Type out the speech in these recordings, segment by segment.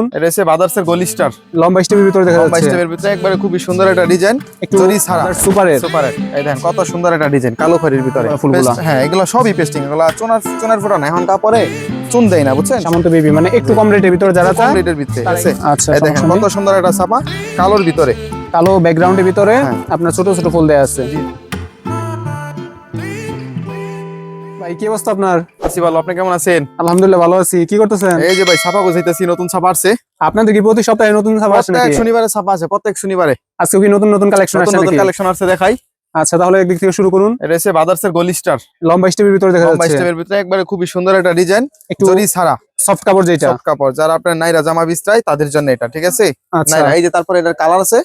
করুন এটা হচ্ছে বাদার্সের গোলিস্টার লম্বা স্টেপের ভিতরে দেখা যাচ্ছে। লম্বা স্টেপের ভিতরে একবারে খুবই সুন্দর একটা ডিজাইন একটু জরি ছাড়া। সুপারের সুপার এর। এই দেখেন কত সুন্দর একটা ডিজাইন কালো খড়ির ভিতরে। ফুলগুলা। হ্যাঁ এগুলো সবই পেস্টিং এগুলো চুনার চুনার ফোটা না এখন কাপড়ে চুন দেয় না বুঝছেন? সামন্ত বেবি মানে একটু কম রেটের ভিতরে যারা চান কমপ্লিটের ভিতরে আছে। আচ্ছা এই দেখেন কত সুন্দর একটা ছাপা কালোর ভিতরে। কালো ব্যাকগ্রাউন্ডের ভিতরে হ্যাঁ। আপনার ছোট ছোট ফুল দেয়া আছে। ভাই কি অবস্থা আপনার? আসি ভালো আপনি কেমন আছেন? আলহামদুলিল্লাহ ভালো আছি। কি করতেছেন? এই যে ভাই ছাপা বুঝাইতেছি নতুন ছাপা আসছে। আপনাদের কি প্রতি সপ্তাহে নতুন ছাপা আসে প্রত্যেক নাকি? শনিবারে ছাপা আছে প্রত্যেক শনিবারে। আজকে কি নতুন নতুন কালেকশন আসছে নতুন কালেকশন আসছে দেখাই। আচ্ছা তাহলে একদিক থেকে শুরু করুন। হচ্ছে বাদার্সের গোলিস্টার লম্বা স্টেপের ভিতরে দেখা লম্বা যাচ্ছে। স্টেপের ভিতরে একবারে খুবই সুন্দর একটা ডিজাইন জরি ছাড়া। সফট কাপড় যেটা। সফট কাপড় যারা আপনার নাইরা জামা বিস্তায় তাদের জন্য এটা ঠিক আছে? আচ্ছা। নাইরা এই যে তারপরে এটার কালার আছে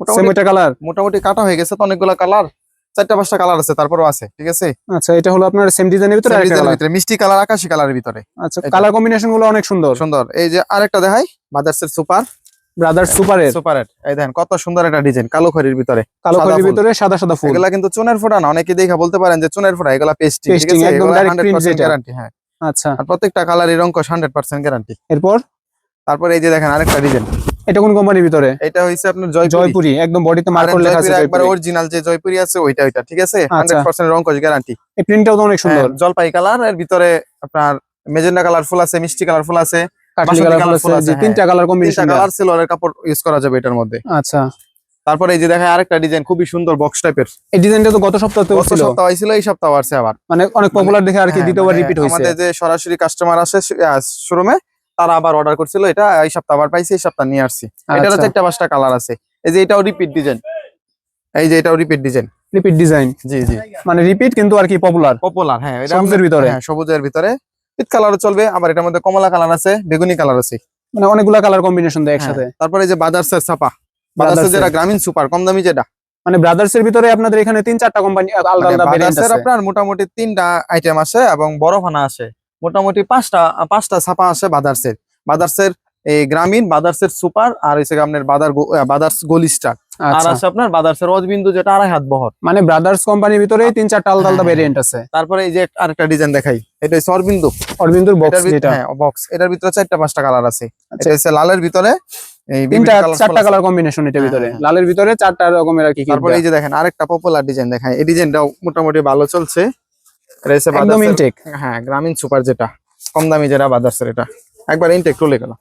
মোটামুটি কালার মোটামুটি কাটা হয়ে গেছে তো অনেকগুলো কালার চারটা পাঁচটা কালার আছে তারপরেও আছে ঠিক আছে? আচ্ছা এটা হলো আপনার সেম ডিজাইনের ভিতরে এর ভিতরে মিষ্টি কালার আকাশি কালারের ভিতরে। আচ্ছা কালার কম্বিনেশনগুলো অনেক সুন্দর। সুন্দর। এই যে আরেকটা দেখাই বাজার্সের সুপার ব্রাদার সুপারের সুপার এই দেখেন কত সুন্দর একটা ডিজাইন কালো খড়ির ভিতরে কালো ভিতরে সাদা সাদা ফুল। এগুলা কিন্তু চুনের ফোটা না অনেকে দেখা বলতে পারেন যে চুনের ফোটা এগুলা পেস্টিং ঠিক আছে? একদম এগুলা direct print 100% যেটা। গ্যারান্টি হ্যাঁ। আচ্ছা। আর প্রত্যেকটা কালারই রং 100% গ্যারান্টি এরপর? তারপরে এই যে দেখেন আরেকটা ডিজাইন এটা কোন কোম্পানির ভিতরে? এটা হইছে আপনার জয়পুরি। জয়পুরি একদম বডিতে মার্ক লেখা আছে একবার অরিজিনাল যে জয়পুরি আছে ওইটা ওইটা ঠিক আছে? আচ্ছা। 100% রং গ্যারান্টি এই প্রিন্টটাও তো অনেক সুন্দর। জলপাই কালারের ভিতরে আপনার মেজেন্ডা কালার ফুল আছে মিষ্টি কালার ফুল আছে তিনটা কালার কম্বিনেশন কালার সিলভারের কাপড় ইউজ করা যাবে এটার মধ্যে। আচ্ছা। তারপরে এই যে দেখেন আরেকটা ডিজাইন খুবই সুন্দর বক্স টাইপের এই ডিজাইনটা তো গত সপ্তাহে গত ছিল সপ্তাহ হয়েছিল এই সপ্তাহ আসছে আবার। মানে অনেক পপুলার দেখে আর কি হ্যাঁ, দ্বিতীয়বার মানে রিপিট হয়েছে। আমাদের যে সরাসরি কাস্টমার আসে শোরুমে তারা আবার অর্ডার করছিল এটা এই সপ্তাহ আবার পাইছি এই সপ্তাহ নিয়ে আসছি। এটারও আচ্ছা। চারটা পাঁচটা কালার আছে। এই যে এটাও রিপিট ডিজাইন এই যে এটাও রিপিট ডিজাইন রিপিট ডিজাইন জি জি। মানে রিপিট কিন্তু আর কি পপুলার পপুলার হ্যাঁ এটা সবুজের ভিতরে? হ্যাঁ সবুজের ভিতরে। পিট কালারও চলবে আবার এটার মধ্যে কমলা কালার আছে বেগুনি কালার আছে। মানে অনেকগুলা কালার কম্বিনেশন দেয় একসাথে? হ্যাঁ, তারপরে এই যে বাজারসের ছাপা বাজারসের যেটা গ্রামীণ সুপার কম দামি যেটা। মানে ব্রাদার্স এর ভিতরে আপনাদের এখানে তিন চারটা কোম্পানি আলাদা মানে আলাদা আপনার মোটামুটি তিনটা আইটেম আছে এবং বড় ফানা আছে। মোটামুটি পাঁচটা পাঁচটা ছাপা আছে বাজারসের বাজারসের এই গ্রামীণ বাজারসের সুপার আর হচ্ছে আপনার গো- আহ, গোলিস্টার আর আচ্ছা। আছে আপনার বাজারসের অজবিন্দু যেটা আড়াই হাত বহর। মানে ব্রাদার্স কোম্পানির ভিতরে তিন চারটা আলাদা আলাদা হ্যাঁ, ভেরিয়েন্ট আছে। তারপরে এই যে আরেকটা ডিজাইন দেখাই। এটা হচ্ছে অরবিন্দু। অরবিন্দুর বক্স এটার ভিতরে যেটা। হ্যাঁ বক্স এটার ভিতরে চারটা পাঁচটা কালার আছে। আচ্ছা। এটা হচ্ছে লালের ভিতরে এই তিনটা চারটা কালার কম্বিনেশন এটার হ্যাঁ, ভিতরে। হ্যাঁ। লালের ভিতরে চারটা রকমের আর কি কি তারপরে এই যে দেখেন আরেকটা পপুলার ডিজাইন দেখাই। এই ডিজাইনটাও মোটামুটি ভালো চলছে। এটা হচ্ছে একদম ইনটেক হ্যাঁ গ্রামীণ সুপার যেটা। কম দামি যেটা বাজারসের এটা। একবার ইনটেক তুলে গেল।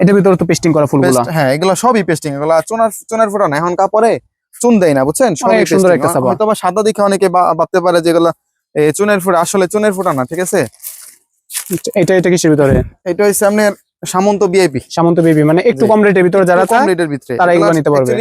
এটার ভিতরে তো পেস্টিং করা ফুলগুলা। হ্যাঁ এগুলো সবই পেস্টিং এগুলো চুনার চুনার ফোটা না। এখন কাপড়ে চুন দেয় না বুঝছেন? সবই সুন্দর। একটা ছাপা। হয়তো বা সাদা দেখে অনেকে ভাবতে পারে যেগুলো চুনের ফোটা। আসলে চুনের ফোটা না ঠিক আছে? এটা এটা কিসের ভিতরে? এটা হচ্ছে আপনার সামন্ত বিআইপি সামন্ত বেবি মানে একটু কম রেটের ভিতরে যারা চায় রেটের ভিতরে। তারা এগুলো নিতে পারবে।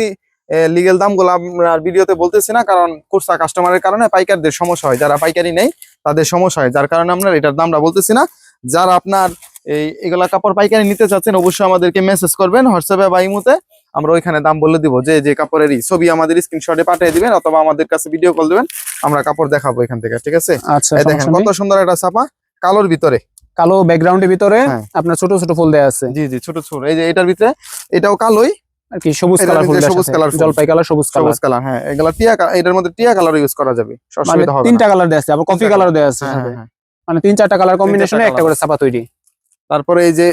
লিগেল দামগুলো আমরা ভিডিওতে বলতেছি না কারণ কোর্সা কাস্টমারের কারণে পাইকারদের সমস্যা হয়। যারা পাইকারি নেই তাদের সমস্যা হয়। যার কারণে আমরা এটার দামটা বলতেছি না। যারা আপনার এই এগুলা কাপড় পাইকারি নিতে চাচ্ছেন অবশ্যই আমাদেরকে মেসেজ করবেন হোয়াটসঅ্যাপে বা ইমুতে। আমরা ওইখানে দাম বলে দিব যে যে কাপড়েরই ছবি আমাদের স্ক্রিনশটে পাঠিয়ে দিবেন অথবা আমাদের কাছে ভিডিও কল দেবেন আমরা কাপড় দেখাবো এখান থেকে ঠিক আছে? আচ্ছা দেখেন কত সুন্দর একটা ছাপা কালোর ভিতরে। কালো ব্যাকগ্রাউন্ডের ভিতরে হ্যাঁ। আপনার ছোট ছোট ফুল দেয়া আছে। জি জি ছোট ছোট। এই যে এটার ভিতরে এটাও কালোই। আর কি সবুজ এটার কালার ফুল সবুজ জলপাই কালার সবুজ কালার সবুজ কালার হ্যাঁ এগুলা টিয়া এটার মধ্যে টিয়া কালার ইউজ করা যাবে মানে অসুবিধা হবে তিনটা কালার দেয়া আছে আবার কফি কালার দেয়া আছে হ্যাঁ। হ্যাঁ, হ্যাঁ। মানে তিন চারটা কালার কম্বিনেশনে একটা করে ছাপা তৈরি। তারপরে এই যে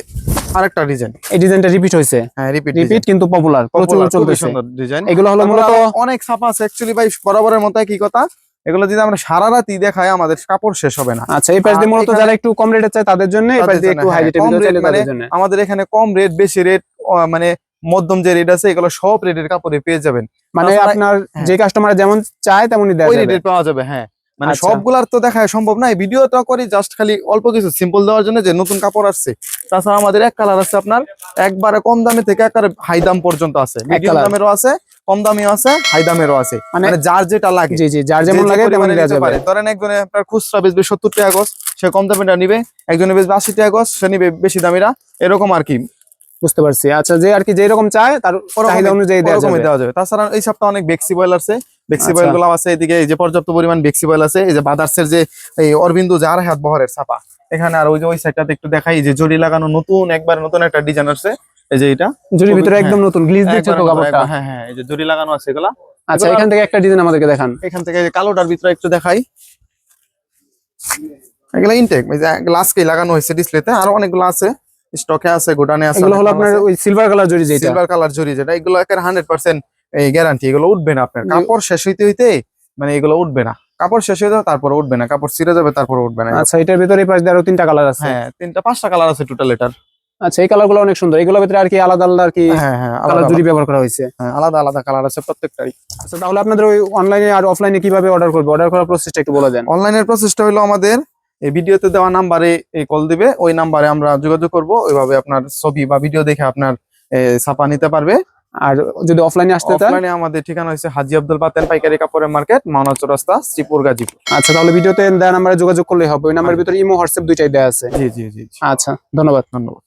আরেকটা ডিজাইন এই ডিজাইনটা রিপিট হ্যাঁ রিপিট রিপিট কিন্তু পপুলার প্রচুর চলতেছে। ডিজাইন এগুলো হলো মূলত অনেক ছাপা আছে অ্যাকচুয়ালি ভাই বরাবরের মতো কি কথা। এগুলো যদি আমরা সারা রাতই দেখাই আমাদের কাপড় শেষ হবে না। আচ্ছা এই পাশ দিয়ে মূলত যারা একটু কম রেটে চায় তাদের জন্য এই পাশ দিয়ে একটু হাই rate চাইলে তাদের মানে জন্য। আমাদের এখানে কম রেট বেশি রেট মানে মধ্যম যে রেট আছে এগুলো সব রেটের কাপড়ে পেয়ে যাবেন। মানে আপনার। যে কাস্টমার যেমন চায় তেমনই দেওয়া ওই পাওয়া যাবে হ্যাঁ। মানে আচ্ছা। সবগুলার তো দেখা সম্ভব না ভিডিওটা করি জাস্ট খালি অল্প কিছু সিম্পল দেওয়ার জন্য যে নতুন কাপড় আসছে। তাছাড়া আমাদের এক কালার আছে আপনার একবারে কম দামে থেকে একবারে হাই দাম পর্যন্ত আছে। মিডিয়াম দামেরও আছে কম দামেও আছে হাই দামেরও আছে। মানে- মানে যার যেটা লাগে। জি জি যার যেমন লাগে তেমন নিতে যাবে। পারে। ধরেন একজনে আপনার খুচরা বেচবে সত্তর টাকা গজ সে কম দামিটা নিবে একজনে বেচবে আশি টাকা গজ সে নিবে বেশি দামিরা। এরকম আর কি। বুঝতে পারছি। আচ্ছা যে আর কি যেই রকম চায় তার চাহিদা অনুযায়ী দেওয়া যাবে। দেওয়া যাবে। তাছাড়া এই সপ্তাহে অনেক বেক্সি বয়েল আছে। বেক্সি। বয়েলগুলো আছে এদিকে এই যে পর্যাপ্ত পরিমাণ বেক্সি বয়েল আছে এই যে বাদার্সের যে এই অরবিন্দু যার হাত বহরের ছাপা এখানে আর ওই যে ওই সাইডটাতে একটু দেখাই এই যে জড়ি লাগানো নতুন একবার নতুন একটা ডিজাইন আছে এই যে এটা। জুড়ির ভিতরে হ্যাঁ। একদম নতুন গ্লিজ দিচ্ছে একবার তো কাপড়টা হ্যাঁ হ্যাঁ এই যে জড়ি লাগানো আছে এগুলা। আচ্ছা এখান থেকে একটা ডিজাইন আমাদেরকে দেখান। এখান থেকে কালোটার ভিতরে একটু দেখাই। এগুলা ইনটেক এই যে গ্লাসকে লাগানো হয়েছে ডিসপ্লেতে আরও অনেকগুলো আছে। স্টকে আছে গোডানে আছে এগুলো হলো আপনার ওই সিলভার কালার জরি যেটা সিলভার কালার জরি যেটা এগুলো একের হান্ড্রেড পার্সেন্ট এই গ্যারান্টি এগুলো উঠবে না আপনার। কাপড় শেষ হইতে হইতে মানে এগুলো উঠবে না। কাপড় শেষ হয়ে যাবে তারপরে উঠবে না কাপড় ছিঁড়ে যাবে তারপরে উঠবে না। আচ্ছা এটার ভিতরে দিয়ে আরও তিনটা কালার আছে। হ্যাঁ তিনটা পাঁচটা কালার আছে টোটাল এটার। আচ্ছা এই কালারগুলো অনেক সুন্দর। এগুলোর ভিতরে আর কি আলাদা আলাদা আর কি হ্যাঁ হ্যাঁ আলাদা জুড়ি ব্যবহার করা হয়েছে? হ্যাঁ, আলাদা আলাদা কালার আছে প্রত্যেকটারই। আচ্ছা তাহলে আপনাদের ওই অনলাইনে আর অফলাইনে কীভাবে অর্ডার করবে? অর্ডার করার প্রসেসটা একটু বলে দেন। অনলাইনের প্রসেসটা হলো আমাদের এই ভিডিওতে দেওয়া নাম্বারে এই কল দিবে ওই নাম্বারে আমরা যোগাযোগ করব ওইভাবে আপনার ছবি বা ভিডিও দেখে আপনার ছাপা নিতে পারবে। আর যদি অফলাইনে আসতে চান? অফলাইনে আমাদের ঠিকানা হচ্ছে হাজি আব্দুল বাতেন পাইকারি কাপড়ের মার্কেট মানচ রাস্তা শ্রীপুর গাজীপুর। আচ্ছা তাহলে ভিডিওতে দেওয়া নাম্বারে যোগাযোগ করলেই হবে। ওই নাম্বারের ভিতরে ইমো হোয়াটসঅ্যাপ দুইটাই দেওয়া আছে। জি জি জি। আচ্ছা ধন্যবাদ। ধন্যবাদ।